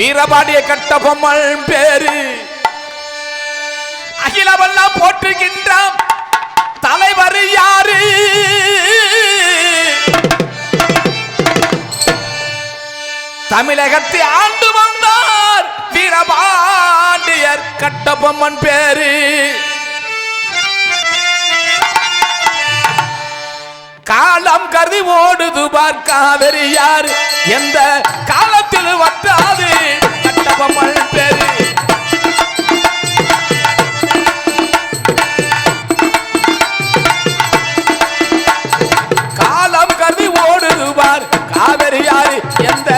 வீரபாடிய கட்ட பொம்மல் பேரு. அகிலமெல்லாம் போற்றுகின்றான் தலைவர் யாரு? தமிழகத்தை ஆண்டு வந்தார் வீரபாண்டியர் கட்டபொம்மன் பேரு. காலம் கருதி ஓடுது பார் காவேரி யார்? எந்த கால வட்டல் வட்டாது. காலம் கருதி ஓடுதுவார் காவிரி எந்த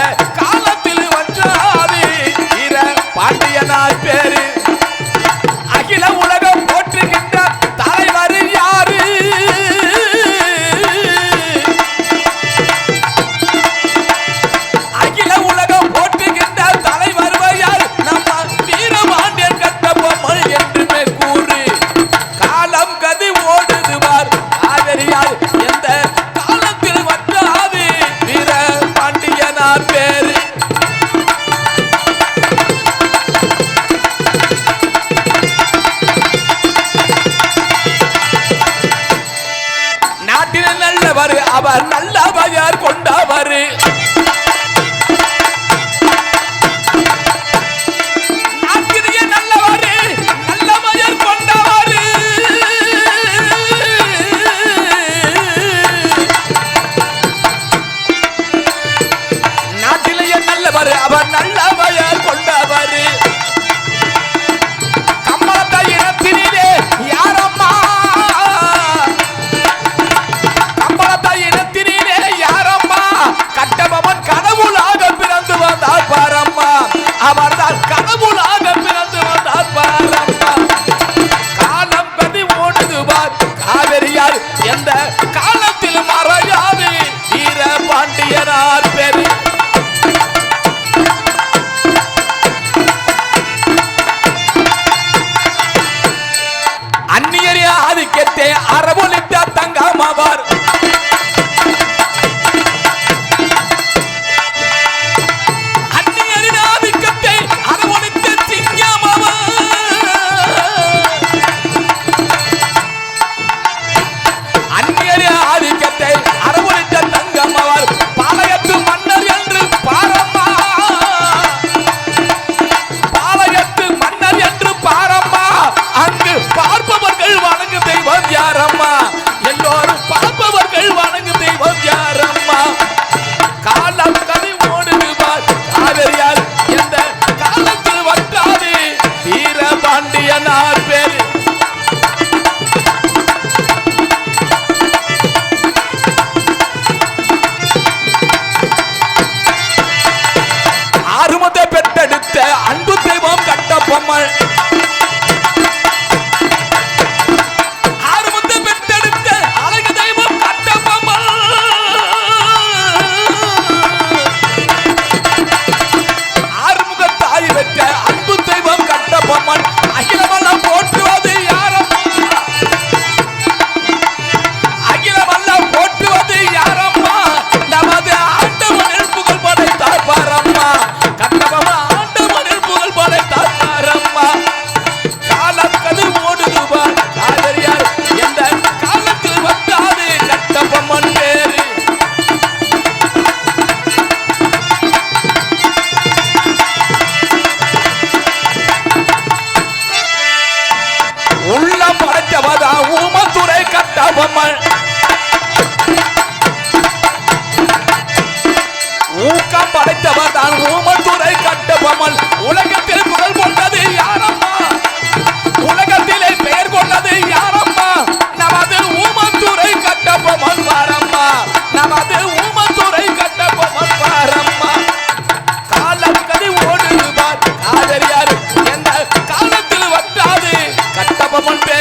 আর বলি பொம்மல். உள்ள பாட்டவதா ஊமத்துறை கட்டபொம்மன். pas monter.